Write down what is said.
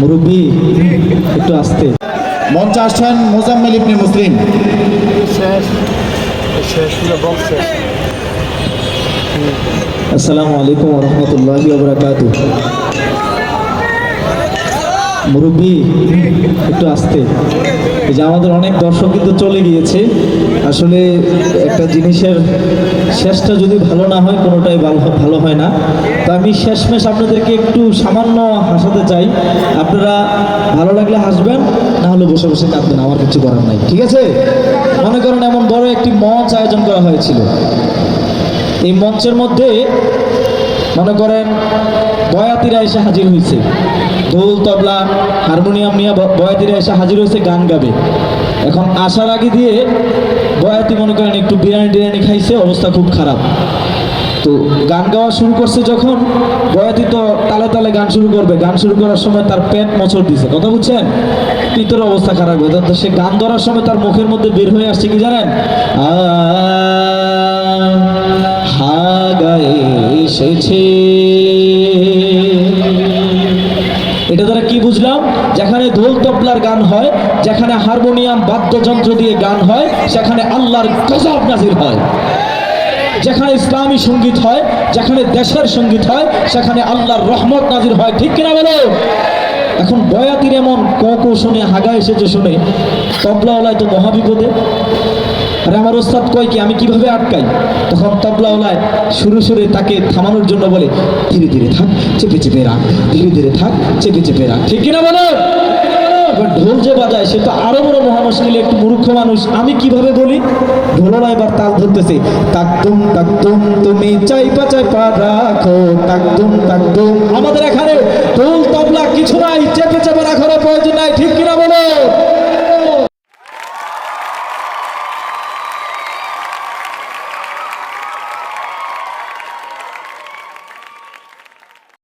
মুরব্বী একটু আসতে। মঞ্চে আসছেন মোজাম্মেল ইবনে মুসলিম। আসসালামু আলাইকুম রহমতুল্লাহি ওবরাকাতু মুরব্বী একটু আসতে। এই যে আমাদের অনেক দর্শক কিন্তু চলে গিয়েছে। আসলে একটা জিনিসের শেষটা যদি ভালো না হয়, কোনোটাই ভালো ভালো হয় না। তো আমি শেষমেশ আপনাদেরকে একটু সামান্য হাসাতে চাই। আপনারা ভালো লাগলে হাসবেন, না হলে বসে বসে কাঁদবেন, আমার কিছু করার নাই। ঠিক আছে? মনে করেন এমন বড় একটি মঞ্চ আয়োজন করা হয়েছিল। এই মঞ্চের মধ্যে মনে করেন বয়াতিরা এসে হাজির হয়েছে। ঢোল, তবলা, হারমোনিয়াম নিয়ে বয়াতিরা এসে হাজির হয়েছে, গান গাবে। এখন আসার আগে দিয়ে বয়াতি মনে করেন একটু বিরিয়ানি টিরিয়ানি খাইছে, অবস্থা খুব খারাপ। তো গান গাওয়া শুরু করছে যখন বয়াতি তো তালে তালে গান শুরু করবে। গান শুরু করার সময় তার পেট মোচড় দিছে। কথা বুঝছেন? পিতর অবস্থা খারাপ হয়ে তো সে গান ধরার সময় তার মুখের মধ্যে বের হয়ে আসছে, কি জানেন? আ হাগায়ে এসেছে এটা দ্বারা কি বুঝলাম? যেখানে ঢোল তবলার গান হয়, যেখানে হারমোনিয়াম, বাদ্যযন্ত্র দিয়ে গান হয়, সেখানে আল্লাহর গজব নাজির হয়। যেখানে ইসলামী সংগীত হয়, যেখানে দেশের সংগীত হয়, সেখানে আল্লাহর রহমত নাজির হয়। ঠিক কিনা বলো? এখন বয়াতির এমন ক শুনে হাগা এসেছে শুনে, তবলাওয়ালায় তো মহাবিপদে। আরে আমার ওস্তাদ কয় কি, আমি কীভাবে আটকাই? তখন তবলাওয়ালায় শুরু শুরু তাকে থামানোর জন্য বলে, ধীরে ধীরে থাক, চেপে চেপে রাখ, ধীরে ধীরে থাক, চেপে চেপে রাখ। ঠিক কিনা বলো? ঢোল যে বাজায়, সে তো আরও বড় মহামুশকিল একটু মূর্খ মানুষ। আমি কীভাবে বলি? ঢোলরা এবার তাল ধরতেছে। তাকদুম তাকদুম তুমি চাই পাচাই পা রাখো তাকদুম তাকদুম আমাদের এখানে ঢোল, তবলা কিছু নাই